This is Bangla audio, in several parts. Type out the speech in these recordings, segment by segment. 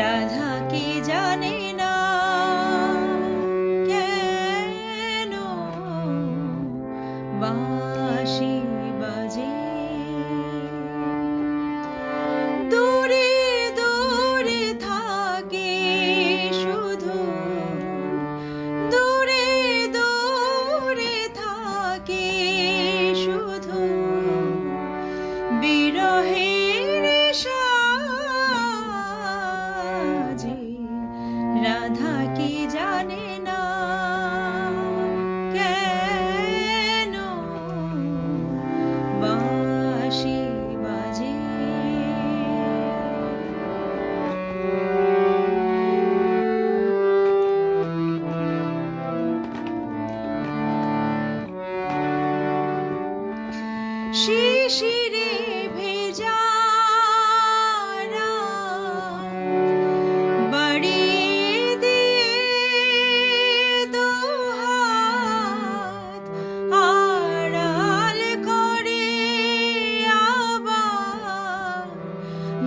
রাধা কি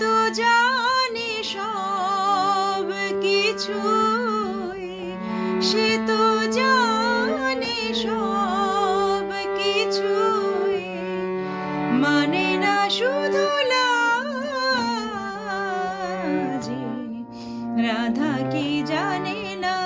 তো জানে সব কিছু সে তো জানে সব কিছু মানে না শুধু রাধা কি জানে না?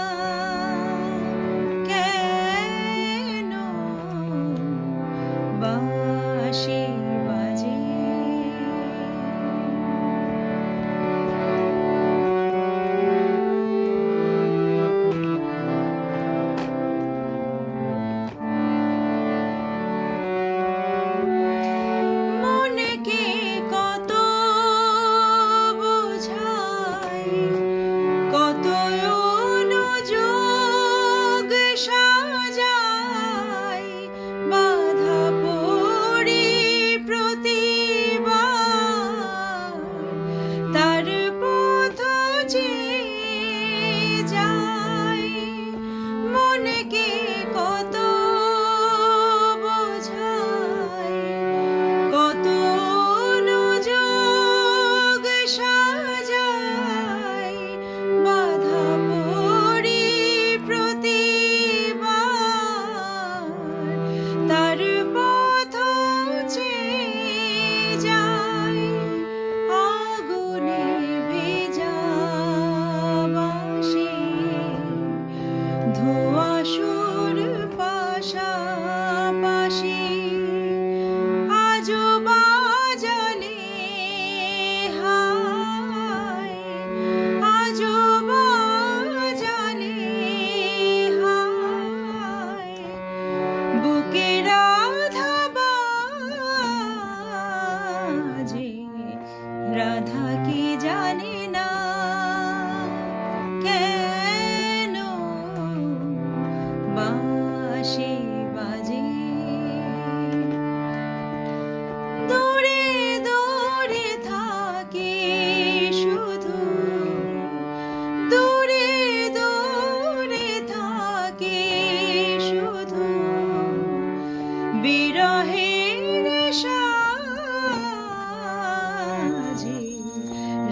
की जाने ना।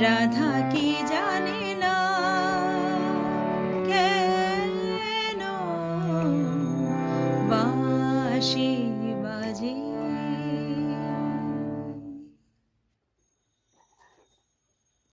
রাধা কি জানে না? কেন বাসী